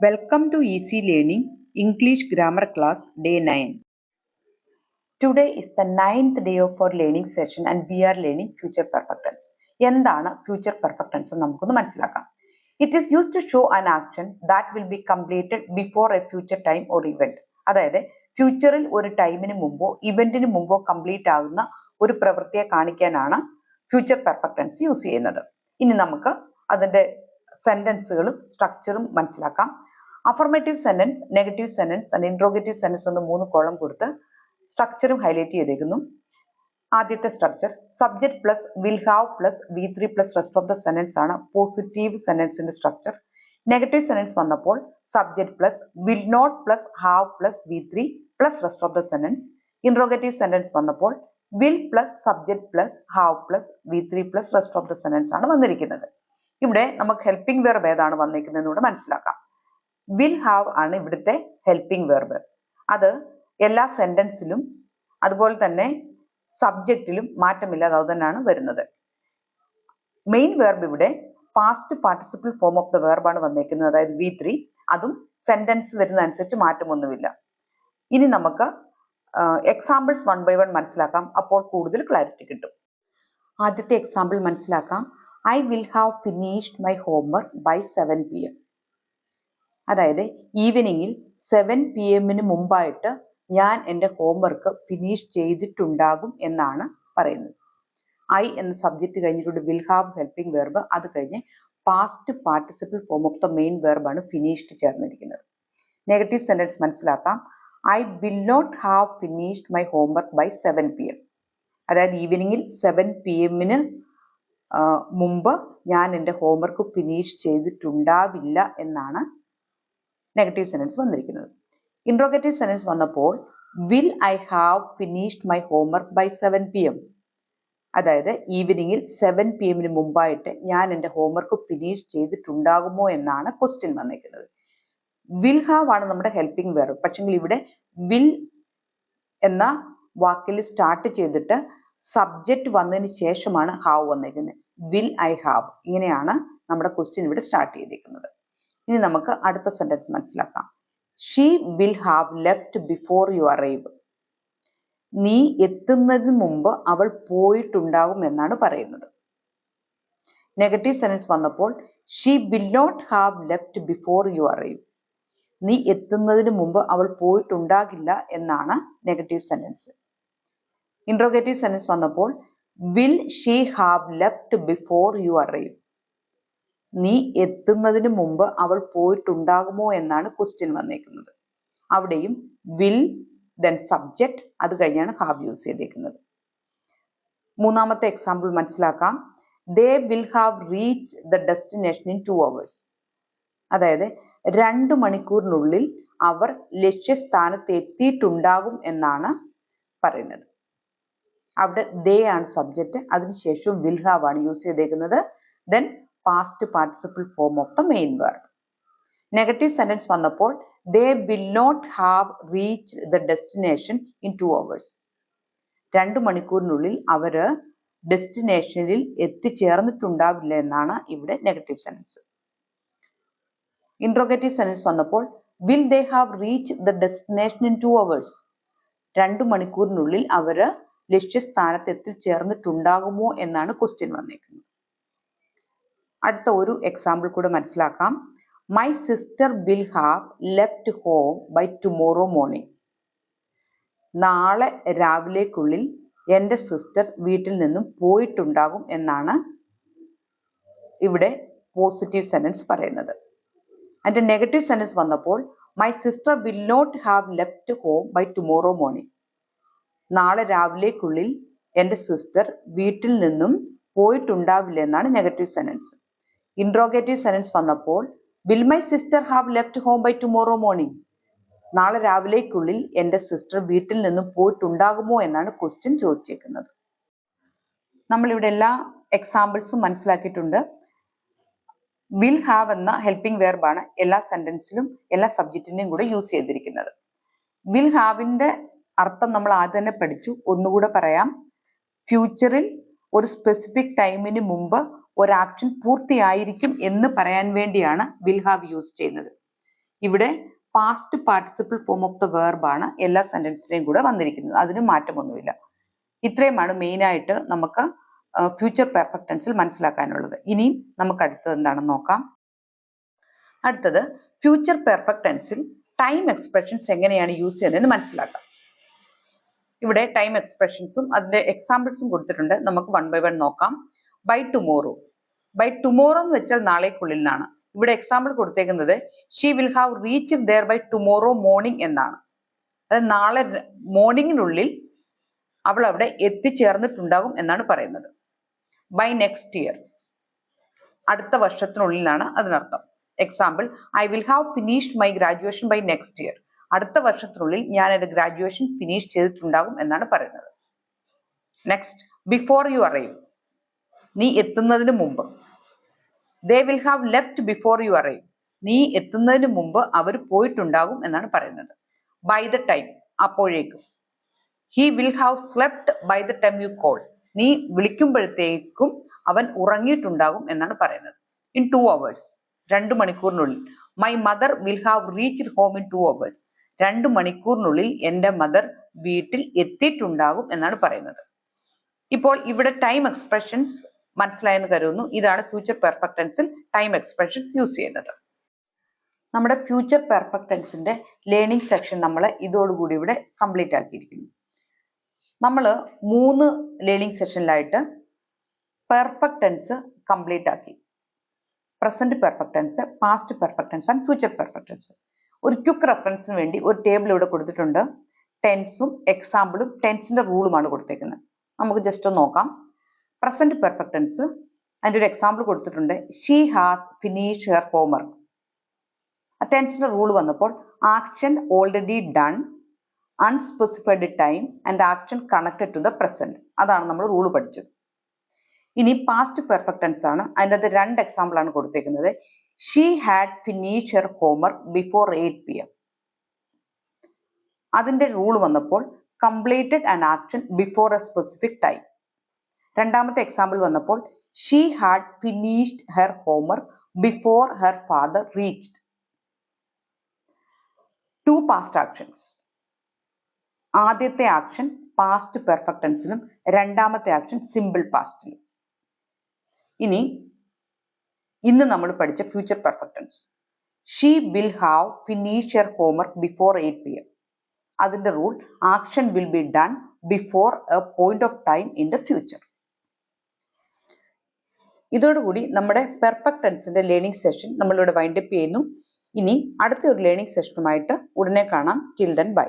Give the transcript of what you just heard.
Welcome to Easy Learning English Grammar Class Day 9. Today is the ninth day of our learning session and we are learning future perfect tense. എന്താണ് future perfect tense എന്ന് നമുക്കൊന്ന് മനസ്സിലാക്കാം. It is used to show an action that will be completed before a future time or event. അതായത് ഫ്യൂച്ചറിൽ ഒരു ടൈമിന് മുമ്പോ ഇവന്റിന് മുമ്പോ കംപ്ലീറ്റ് ആകുന്ന ഒരു പ്രവൃത്തിയെ കാണിക്കാനാണ് ഫ്യൂച്ചർ പെർഫെക്റ്റ് ടെൻസ് യൂസ് ചെയ്യുന്നത് ഇനി നമുക്ക് അതിന്റെ സെന്റൻസുകളും സ്ട്രക്ചറും മനസ്സിലാക്കാം affirmative sentence negative sentence and interrogative sentence എന്ന് മൂന്ന് കോളം കൊടുത്ത് സ്ട്രക്ചറും ഹൈലൈറ്റ് ചെയ്തേക്കുന്നു. ആദ്യത്തെ structure subject plus will have plus V three plus rest of the sentence ആണ് പോസിറ്റീവ് സെന്റൻസിന്റെ സ്ട്രക്ചർ നെഗറ്റീവ് സെന്റൻസ് വന്നപ്പോൾ subject plus will not plus have plus V three plus rest of the sentence interrogative sentence വന്നപ്പോൾ will plus subject plus have plus V three plus rest of the sentence ആണ് വന്നിരിക്കുന്നത്. ഇവിടെ നമുക്ക് helping wear ഏതാണ് വന്നിരിക്കുന്നത് കൂടെ മനസ്സിലാക്കാം. Will have ആണ് ഇവിടുത്തെ ഹെൽപ്പിംഗ് വെർബ് അത് എല്ലാ സെന്റൻസിലും അതുപോലെ തന്നെ സബ്ജക്റ്റിലും മാറ്റമില്ലാതെ അത് തന്നെയാണ് വരുന്നത്. മെയിൻ വെർബ് ഇവിടെ past participle form of the വെർബാണ് വന്നേക്കുന്നത്. അതായത് വി ത്രീ അതും സെന്റൻസ് വരുന്ന അനുസരിച്ച് മാറ്റമൊന്നുമില്ല. ഇനി നമുക്ക് എക്സാമ്പിൾസ് വൺ ബൈ വൺ മനസ്സിലാക്കാം. അപ്പോൾ കൂടുതൽ ക്ലാരിറ്റി കിട്ടും. ആദ്യത്തെ എക്സാമ്പിൾ മനസ്സിലാക്കാം. I will have finished my homework by seven P M അതായത് ഈവനിങ്ങിൽ സെവൻ പി എമ്മിന് മുമ്പായിട്ട് ഞാൻ എന്റെ ഹോംവർക്ക് ഫിനിഷ് ചെയ്തിട്ടുണ്ടാകും എന്നാണ് പറയുന്നത്. ഐ എന്ന സബ്ജക്റ്റ് കഴിഞ്ഞിട്ടുണ്ട്. വിൽ ഹാവ് ഹെൽപ്പിംഗ് വെർബ് അത് കഴിഞ്ഞ് past participle form of the main വെർബാണ് finished ചേർന്നിരിക്കുന്നത്. നെഗറ്റീവ് സെന്റൻസ് മനസ്സിലാക്കാം. I will not have finished my homework by seven P M അതായത് ഈവനിങ്ങിൽ സെവൻ പി എമ്മിന് മുമ്പ് ഞാൻ എന്റെ ഹോംവർക്ക് ഫിനിഷ് ചെയ്തിട്ടുണ്ടാവില്ല എന്നാണ് നെഗറ്റീവ് സെന്റൻസ് വന്നിരിക്കുന്നത്. ഇൻട്രോഗേറ്റീവ് സെന്റൻസ് വന്നപ്പോൾ will I have finished my homework by seven P M അതായത് ഈവനിങ്ങിൽ സെവൻ പി എമ്മിന് മുമ്പായിട്ട് ഞാൻ എന്റെ ഹോംവർക്ക് ഫിനിഷ് ചെയ്തിട്ടുണ്ടാകുമോ എന്നാണ് ക്വസ്റ്റ്യൻ വന്നിരിക്കുന്നത്. വിൽ ഹാവ് ആണ് നമ്മുടെ ഹെൽപ്പിംഗ് വെർബ് പക്ഷെങ്കിൽ ഇവിടെ വിൽ എന്ന വാക്കിൽ സ്റ്റാർട്ട് ചെയ്തിട്ട് സബ്ജക്റ്റ് വന്നതിന് ശേഷമാണ് ഹാവ് വന്നിരിക്കുന്നത്. വിൽ ഐ ഹാവ് ഇങ്ങനെയാണ് നമ്മുടെ ക്വസ്റ്റ്യൻ ഇവിടെ സ്റ്റാർട്ട് ചെയ്തിരിക്കുന്നത്. ഇനി നമുക്ക് അടുത്ത സെന്റൻസ് മനസ്സിലാക്കാം. She will have left before you arrive നീ എത്തുന്നതിന് മുമ്പ് അവൾ പോയിട്ടുണ്ടാകും എന്നാണ് പറയുന്നത്. നെഗറ്റീവ് സെന്റൻസ് വന്നപ്പോൾ she will not have left before you arrive നീ എത്തുന്നതിന് മുമ്പ് അവൾ പോയിട്ടുണ്ടാകില്ല എന്നാണ് നെഗറ്റീവ് സെന്റൻസ് ഇൻട്രോഗേറ്റീവ് സെന്റൻസ് വന്നപ്പോൾ will she have left before you arrive നീ എത്തുന്നതിന് മുമ്പ് അവൾ പോയിട്ടുണ്ടാകുമോ എന്നാണ് ക്വസ്റ്റ്യൻ വന്നേക്കുന്നത്. അവിടെയും വിൽ ദെൻ സബ്ജക്റ്റ് അത് കഴിഞ്ഞാണ് ഹാവ് യൂസ് ചെയ്തേക്കുന്നത്. മൂന്നാമത്തെ എക്സാമ്പിൾ മനസ്സിലാക്കാം. They will have reach the destination in two hours അതായത് രണ്ട് മണിക്കൂറിനുള്ളിൽ അവർ ലക്ഷ്യസ്ഥാനത്ത് എത്തിയിട്ടുണ്ടാകും എന്നാണ് പറയുന്നത്. അവിടെ ദേ ആണ് സബ്ജക്റ്റ് അതിനുശേഷം വിൽ ഹാവ് ആണ് യൂസ് ചെയ്തേക്കുന്നത്. Then past participle form of the main word negative sentence വന്നപ്പോൾ they will not have reach the destination in two hours രണ്ട് മണിക്കൂറിനുള്ളിൽ അവർ ഡെസ്റ്റിനേഷനിൽ എത്തിച്ചേർന്നിട്ടുണ്ടാവില്ല എന്നാണ് ഇവിടെ നെഗറ്റീവ് സെന്റൻസ് ഇൻട്രോഗേറ്റീവ് സെന്റൻസ് വന്നപ്പോൾ will they have reach the destination in two hours രണ്ട് മണിക്കൂറിനുള്ളിൽ അവർ ലക്ഷ്യസ്ഥാനത്ത് എത്തിച്ചേർന്നിട്ടുണ്ടാകുമോ എന്നാണ് ക്വസ്റ്റ്യൻ വന്നേക്കുന്നത്. അടുത്ത ഒരു എക്സാമ്പിൾ കൂടെ മനസ്സിലാക്കാം. My sister will have left home by tomorrow morning നാളെ രാവിലേക്കുള്ളിൽ എന്റെ സിസ്റ്റർ വീട്ടിൽ നിന്നും പോയിട്ടുണ്ടാകും എന്നാണ് ഇവിടെ പോസിറ്റീവ് സെന്റൻസ് പറയുന്നത്. അതിന്റെ നെഗറ്റീവ് സെന്റൻസ് വന്നപ്പോൾ my sister will not have left home by tomorrow morning നാളെ രാവിലേക്കുള്ളിൽ എന്റെ സിസ്റ്റർ വീട്ടിൽ നിന്നും പോയിട്ടുണ്ടാവില്ല എന്നാണ് നെഗറ്റീവ് സെന്റൻസ് ഇൻട്രോഗേറ്റീവ് സെനൻസ് വന്നപ്പോൾ will my sister have left home by tomorrow morning നാളെ രാവിലേക്കുള്ളിൽ എന്റെ സിസ്റ്റർ വീട്ടിൽ നിന്ന് പോയിട്ടുണ്ടാകുമോ എന്നാണ് ക്വസ്റ്റ്യൻ ചോദിച്ചേക്കുന്നത്. നമ്മളിവിടെ എല്ലാ എക്സാമ്പിൾസും മനസ്സിലാക്കിയിട്ടുണ്ട്. വിൽ ഹാവ് എന്ന ഹെൽപ്പിംഗ് വേർബാണ് എല്ലാ സെന്റൻസിലും എല്ലാ സബ്ജക്റ്റിന്റെയും കൂടെ യൂസ് ചെയ്തിരിക്കുന്നത്. വിൽ ഹാവിന്റെ അർത്ഥം നമ്മൾ ആദ്യം തന്നെ പഠിച്ചു. ഒന്നുകൂടെ പറയാം. ഫ്യൂച്ചറിൽ ഒരു സ്പെസിഫിക് ടൈമിന് മുമ്പ് ഒരു ആക്ഷൻ പൂർത്തിയായിരിക്കും എന്ന് പറയാൻ വേണ്ടിയാണ് വിൽ ഹാവ് യൂസ് ചെയ്യുന്നത്. ഇവിടെ past participle form of the ആണ് എല്ലാ സെന്റൻസിലെയും കൂടെ വന്നിരിക്കുന്നത്. അതിന് മാറ്റമൊന്നുമില്ല. ഇത്രയുമാണ് മെയിൻ ആയിട്ട് നമുക്ക് ഫ്യൂച്ചർ പെർഫെക്റ്റ് ടെൻസിൽ മനസ്സിലാക്കാനുള്ളത്. ഇനിയും നമുക്ക് അടുത്തത് എന്താണെന്ന് നോക്കാം. അടുത്തത് ഫ്യൂച്ചർ പെർഫെക്റ്റ് ടെൻസിൽ ടൈം എക്സ്പ്രഷൻസ് എങ്ങനെയാണ് യൂസ് ചെയ്യുന്നതെന്ന് മനസ്സിലാക്കാം. ഇവിടെ ടൈം എക്സ്പ്രഷൻസും അതിന്റെ എക്സാമ്പിൾസും കൊടുത്തിട്ടുണ്ട്. നമുക്ക് വൺ ബൈ വൺ നോക്കാം. ബൈ ടുമോറോ ബൈ ടുമോറോ എന്ന് വെച്ചാൽ നാളേക്കുള്ളിൽ നിന്നാണ് ഇവിടെ എക്സാമ്പിൾ കൊടുത്തേക്കുന്നത് she will have reach there by tomorrow morning എന്നാണ്. അതായത് നാളെ മോർണിംഗിനുള്ളിൽ അവൾ അവിടെ എത്തിച്ചേർന്നിട്ടുണ്ടാകും എന്നാണ് പറയുന്നത്. ബൈ നെക്സ്റ്റ് ഇയർ അടുത്ത വർഷത്തിനുള്ളിലാണ് അതിനർത്ഥം. Example I will have finished my graduation by next year അടുത്ത വർഷത്തിനുള്ളിൽ ഞാൻ എന്റെ ഗ്രാജുവേഷൻ ഫിനിഷ് ചെയ്തിട്ടുണ്ടാകും എന്നാണ് പറയുന്നത്. നെക്സ്റ്റ് ബിഫോർ യു അറൈവ് നീ എത്തുന്നതിന് മുമ്പ്. They will have left before you arrive നീ എത്തുന്നതിന് മുമ്പ് അവർ പോയിട്ടുണ്ടാകും എന്നാണ് പറയുന്നത്. ബൈ ദ ടൈം അപ്പോഴേക്കും. He will have slept by the time you call നീ വിളിക്കുമ്പോഴത്തേക്കും അവൻ ഉറങ്ങിയിട്ടുണ്ടാകും എന്നാണ് പറയുന്നത്. ഇൻ ടു അവേഴ്സ് രണ്ട് മണിക്കൂറിനുള്ളിൽ. My mother will have reached home in two hours രണ്ട് മണിക്കൂറിനുള്ളിൽ എന്റെ മദർ വീട്ടിൽ എത്തിയിട്ടുണ്ടാകും എന്നാണ് പറയുന്നത്. ഇപ്പോൾ ഇവിടെ ടൈം എക്സ്പ്രഷൻസ് മനസ്സിലായെന്ന് കരുതുന്നു. ഇതാണ് ഫ്യൂച്ചർ പെർഫെക്റ്റ് ടെൻസിൽ ടൈം എക്സ്പ്രഷൻസ് യൂസ് ചെയ്യുന്നത്. നമ്മുടെ ഫ്യൂച്ചർ പെർഫെക്റ്റ് ടെൻസിന്റെ ലേണിംഗ് സെക്ഷൻ നമ്മൾ ഇതോടുകൂടി ഇവിടെ കംപ്ലീറ്റ് ആക്കിയിരിക്കുന്നു. നമ്മൾ മൂന്ന് ലേണിംഗ് സെഷനിലായിട്ട് പെർഫെക്റ്റ് ടെൻസ് കംപ്ലീറ്റ് ആക്കി. Present perfect tense past perfect tense and future perfect tense ഒരു ക്വിക്ക് റെഫറൻസിന് വേണ്ടി ഒരു ടേബിൾ ഇവിടെ കൊടുത്തിട്ടുണ്ട്. ടെൻസും എക്സാമ്പിളും ടെൻസിന്റെ റൂളുമാണ് കൊടുത്തേക്കുന്നത്. നമുക്ക് ജസ്റ്റ് ഒന്ന് നോക്കാം. പ്രസന്റ് പെർഫെക്റ്റ് ടെൻസ് അതിന്റെ ഒരു എക്സാമ്പിൾ കൊടുത്തിട്ടുണ്ട്. She has finish her homework ടെൻസിന്റെ rule വന്നപ്പോൾ action already done unspecified time and action connected to the present അതാണ് നമ്മൾ റൂൾ പഠിച്ചത്. ഇനി പാസ്റ്റ് പെർഫെക്റ്റ് ടെൻസ് ആണ്. അതിന്റെ അത് രണ്ട് എക്സാമ്പിൾ ആണ് കൊടുത്തേക്കുന്നത്. She had finish her homework before eight P M അതിന്റെ റൂൾ വന്നപ്പോൾ completed an action before a specific time രണ്ടാമത്തെ എക്സാമ്പിൾ വന്നപ്പോൾ she had finished her homework before her father reached two past actions ആദ്യത്തെ action past perfect ടെൻസിലും രണ്ടാമത്തെ action simple പാസ്റ്റിലും ഇനി ഇന്ന് നമ്മൾ പഠിച്ച future perfect tense she will have finish her homework before eight P M അതിന്റെ rule action will be done before a point of time in the future ഇതോടുകൂടി നമ്മുടെ പെർഫെക്റ്റ് ടെൻസിന്റെ ലേണിംഗ് സെഷൻ നമ്മളിവിടെ വൈൻഡപ്പ് ചെയ്യുന്നു. ഇനി അടുത്ത ഒരു ലേണിംഗ് സെഷനുമായിട്ട് ഉടനെ കാണാം. Till then bye